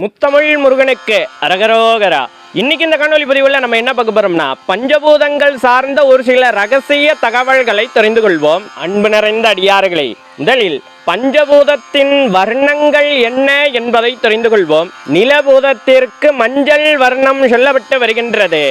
முத்தமிழ் முருகனுக்கு அரகரோகரா. இன்னைக்கு இந்த காணொலி பதிவில் நம்ம என்ன பார்க்க போறோம்னா பஞ்சபூதங்கள் சார்ந்த ஒரு சில ரகசிய தகவல்களை தெரிந்து கொள்வோம். அன்பு நிறைந்த அடியார்களை முதலில் பஞ்சபூதத்தின் வர்ணங்கள் என்ன என்பதை தெரிந்து கொள்வோம். நிலபூதத்திற்கு மஞ்சள் வர்ணம் சொல்லப்பட்டு வருகின்றது.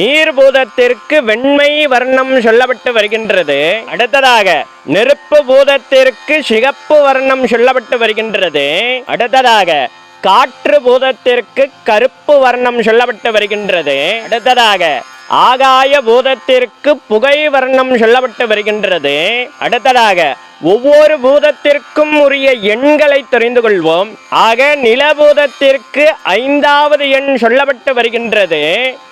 நீர்பூதத்திற்கு வெண்மை வர்ணம் சொல்லப்பட்டு வருகின்றது. அடுத்ததாக நெருப்பு பூதத்திற்கு சிகப்பு வர்ணம் சொல்லப்பட்டு வருகின்றது. அடுத்ததாக காற்று பூதத்திற்கு கருப்பு வர்ணம் சொல்லப்பட்டு வருகின்றது. அடுத்ததாக ஆகாய பூதத்திற்கு புகை வர்ணம் சொல்லப்பட்டு வருகின்றது. அடுத்ததாக ஒவ்வொரு பூதத்திற்கும் உரிய எண்களை தெரிந்து கொள்வோம். ஆக நிலபூதத்திற்கு ஐந்தாவது எண் சொல்லப்பட்டு வருகின்றது.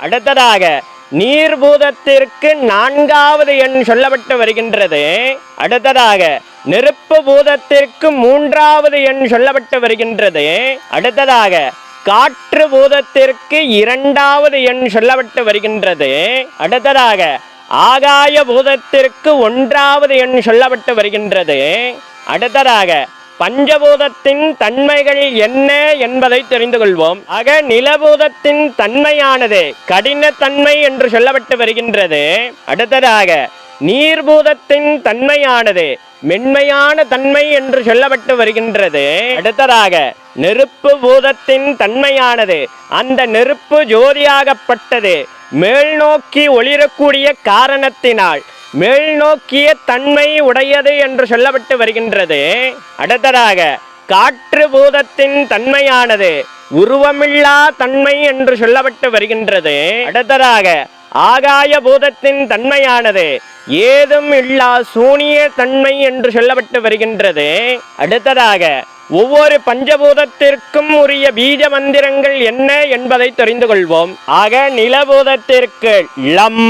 அடுத்ததாக நீர் பூதத்திற்கு நான்காவது எண் சொல்லப்பட்டு வருகின்றது. அடுத்ததாக நெருப்பு பூதத்திற்கு மூன்றாவது எண் சொல்லப்பட்டு வருகின்றது. அடுத்ததாக காற்று பூதத்திற்கு இரண்டாவது எண் சொல்லப்பட்டு வருகின்றது. அடுத்ததாக ஆகாய பூதத்திற்கு ஒன்றாவது எண் சொல்லப்பட்டு வருகின்றது. அடுத்ததாக பஞ்சபூதத்தின் தன்மைகள் என்ன என்பதை தெரிந்து கொள்வோம். ஆக நிலபூதத்தின் தன்மையானது கடினத்தன்மை என்று சொல்லப்பட்டு வருகின்றது. அடுத்ததாக நீர்பூதத்தின் தன்மையானது மென்மையான தன்மை என்று சொல்லப்பட்டு வருகின்றது. அடுத்ததாக நெருப்பு பூதத்தின் தன்மையானது அந்த நெருப்பு ஜோதியாகப்பட்டது மேல்நோக்கி ஒளிரக்கூடிய காரணத்தினால். மேல் நோக்கிய தன்மை உடையது என்று சொல்லப்பட்டு வருகின்றது. அடுத்ததாக காற்று பூதத்தின் தன்மையானது உருவமில்லா தன்மை என்று சொல்லப்பட்டு வருகின்றது. அடுத்ததாக ஆகாய பூதத்தின் தன்மையானது ஏதும் இல்லா சூனிய தன்மை என்று சொல்லப்பட்டு வருகின்றது. அடுத்ததாக ஒவ்வொரு பஞ்சபூதத்திற்கும் உரிய பீஜ மந்திரங்கள் என்ன என்பதை தெரிந்து கொள்வோம். ஆக நிலபூதத்திற்கு லம்.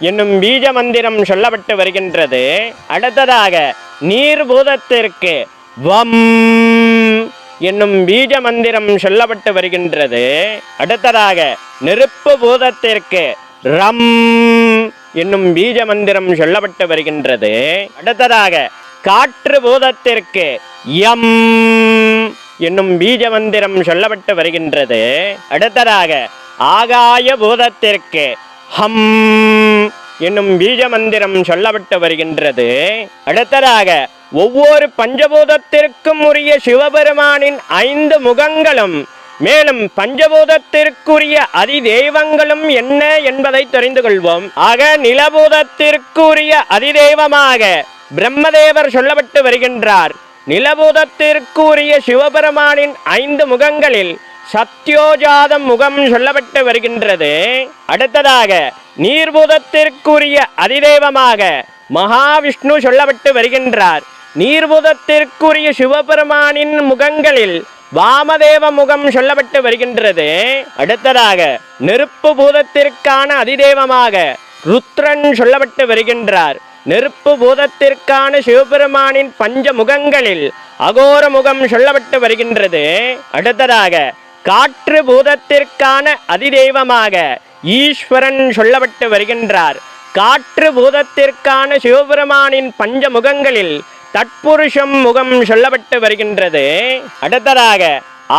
என்னும் பீஜ மந்திரம் சொல்லப்பட்டு வருகின்றது. அடுத்ததாக நீர் பூதத்திற்கு வம் என்னும் பீஜ மந்திரம் சொல்லப்பட்டு வருகின்றது. அடுத்ததாக நெருப்பு பூதத்திற்கு ரம் என்னும் பீஜ மந்திரம் சொல்லப்பட்டு வருகின்றது. அடுத்ததாக காற்று பூதத்திற்கு யம் என்னும் பீஜ மந்திரம் சொல்லப்பட்டு வருகின்றது. அடுத்ததாக ஆகாய பூதத்திற்கு ஹம் என்னும் பீஜ மந்திரம் சொல்லப்பட்டு வருகின்றது. அடுத்ததாக ஒவ்வொரு பஞ்சபூதத்திற்கும் உரிய சிவபெருமானின் ஐந்து முகங்களும் மேலும் பஞ்சபூதத்திற்குரிய அதிதெய்வங்களும் என்ன என்பதை தெரிந்து கொள்வோம். ஆக நிலபூதத்திற்குரிய அதிதெய்வமாக பிரம்மதேவர் சொல்லப்பட்டு வருகின்றார். நிலபூதத்திற்குரிய சிவபெருமானின் ஐந்து முகங்களில் சத்யோஜாதம் முகம் சொல்லப்பட்டு வருகின்றது. அடுத்ததாக நீர்பூதத்திற்குரிய அதிதெய்வமாக மகாவிஷ்ணு சொல்லப்பட்டு வருகின்றார். நீர்பூதத்திற்குரிய சிவபெருமானின் முகங்களில் வாமதேவ முகம் சொல்லப்பட்டு வருகின்றது. அடுத்ததாக நெருப்பு பூதத்திற்கான அதிதேவமாக ருத்ரன் சொல்லப்பட்டு வருகின்றார். நெருப்பு பூதத்திற்கான சிவபெருமானின் பஞ்ச முகங்களில் அகோர முகம் சொல்லப்பட்டு வருகின்றது. அடுத்ததாக காற்று பூதத்திற்கான அதிதெய்வமாக ஈஸ்வரன் சொல்லப்பட்டு வருகின்றார். காற்று பூதத்திற்கான சிவபெருமானின் பஞ்ச முகங்களில் தட்புருஷம் முகம் சொல்லப்பட்டு வருகின்றது. அடுத்ததாக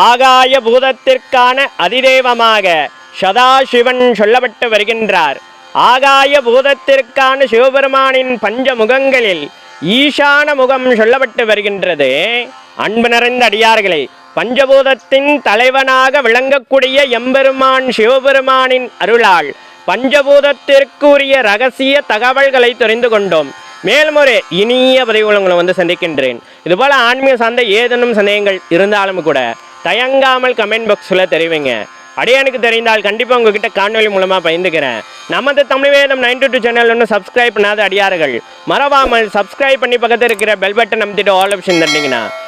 ஆகாய பூதத்திற்கான அதிதேவமாக சதாசிவன் சொல்லப்பட்டு வருகின்றார். ஆகாய பூதத்திற்கான சிவபெருமானின் பஞ்ச முகங்களில் ஈசான முகம் சொல்லப்பட்டு வருகின்றது. அன்பு நிறைந்த அடியார்களை பஞ்சபூதத்தின் தலைவனாக விளங்கக்கூடிய எம்பெருமான் சிவபெருமானின் அருளால் பஞ்சபூதத்திற்குரிய ரகசிய தகவல்களை தெரிந்து கொண்டோம். மேலும் ஒரு இனிய பதிவுகள் உங்களை வந்து சந்திக்கின்றேன். இதுபோல் ஆன்மீக சார்ந்த ஏதேனும் சந்தேகங்கள் இருந்தாலும் கூட தயங்காமல் கமெண்ட் பாக்ஸில் தெரிவிங்க. அடியானுக்கு தெரிந்தால் கண்டிப்பாக உங்ககிட்ட காணொலி மூலமாக பயந்துக்கிறேன் நமது Tamil Vedam ninety two channel ஒன்று சப்ஸ்கிரைப் பண்ணாத அடியார்கள் மறவாமல் சப்ஸ்கிரைப் பண்ணி பக்கத்தில் இருக்கிற பெல் பட்டன் நம்பிட்டு ஆல் ஆப்ஷன் தந்தீங்கன்னா